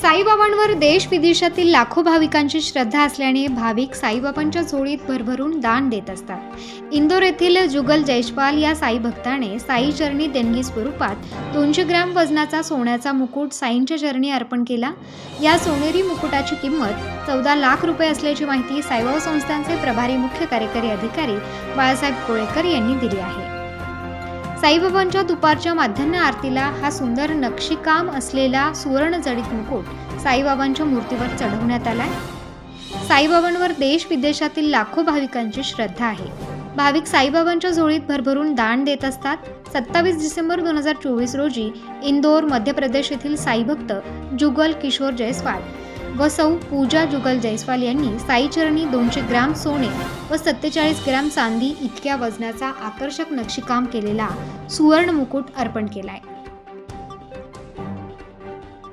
साईबाबांवर देश विदेशातील लाखो भाविकांची श्रद्धा असल्याने भाविक साईबाबांच्या झोळीत भरभरून दान देत असतात. इंदोर येथील जुगल जयस्वाल या साई भक्ताने साई चरणी देणगी स्वरूपात दोनशे ग्रॅम वजनाचा सोन्याचा मुकुट साईंच्या चरणी अर्पण केला. या सोनेरी मुकुटाची किंमत चौदा लाख रुपये असल्याची माहिती साईबाबा संस्थांचे प्रभारी मुख्य कार्यकारी अधिकारी बाळासाहेब कोळेकर यांनी दिली आहे. साईबाबांच्या दुपारच्या माध्यान्ह आरतीला हा सुंदर नक्षीकाम असलेला सुवर्ण जडित मुकुट साईबाबांच्या मूर्तीवर चढवण्यात आलाय. साईबाबांवर देश विदेशातील लाखो भाविकांची श्रद्धा आहे. भाविक साईबाबांच्या जोडीत भरभरून दान देत असतात. सत्तावीस डिसेंबर दोन हजार चोवीस रोजी इंदोर मध्य प्रदेश येथील साईभक्त जुगल किशोर जयस्वाल व सौ पूजा जुगल जयस्वाल यांनी साईचरणी दोनशे ग्रॅम सोने व सत्तेचाळीस ग्रॅम चांदी इतक्या वजनाचा आकर्षक नक्षीकाम केलेला सुवर्ण मुकुट अर्पण केलाय.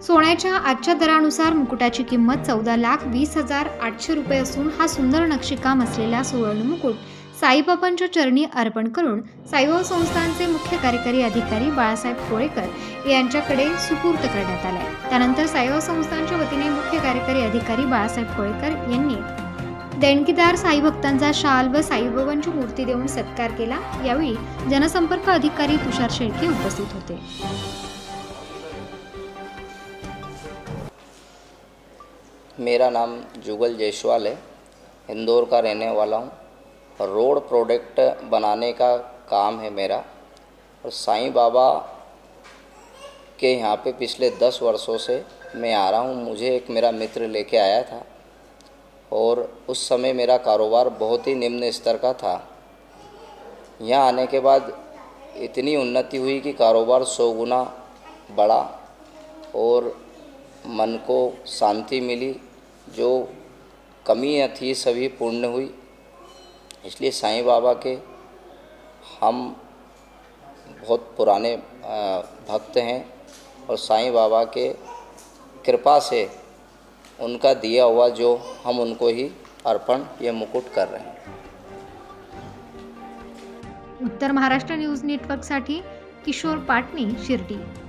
सोन्याच्या आजच्या दरानुसार मुकुटाची किंमत चौदा लाख वीस हजार आठशे रुपये असून हा सुंदर नक्षीकाम असलेला सुवर्ण मुकुट साईबाबांच्या चरणी अर्पण करून साईबाबा संस्थानचे मुख्य कार्यकारी अधिकारी बाळासाहेब कोळेकर यांच्याकडे सुपूर्त करण्यात आलाय. त्यानंतर साईबाबा संस्थानच्या वतीने मुख्य कार्यकारी अधिकारी बाळासाहेब कोळेकर यांनी देणगीदार साई भक्तांचा शाल व साईबाबांची मूर्ती देऊन सत्कार केला. यावेळी जनसंपर्क अधिकारी तुषार शेळके उपस्थित होते. मेरा नाम जुगल जायसवाल है. इंदौर का रहने वाला हूँ. रोड प्रोडक्ट बनाने का काम है मेरा। और साईं बाबा के यहाँ पे पिछले दस वर्षों से मैं आ रहा हूँ। मुझे एक मेरा मित्र लेके आया था और उस समय मेरा कारोबार बहुत ही निम्न स्तर का था। यहाँ आने के बाद इतनी उन्नति हुई कि कारोबार सौ गुना बढ़ा और मन को शांति मिली, जो कमियाँ थी सभी पूर्ण हुई। इसलिए साईं बाबा के हम बहुत पुराने भक्त हैं और साईं बाबा के कृपा से उनका दिया हुआ जो हम उनको ही अर्पण ये मुकुट कर रहे हैं। उत्तर महाराष्ट्र न्यूज़ नेटवर्क नेटवर्कसाठी किशोर पाटणी शिर्डी।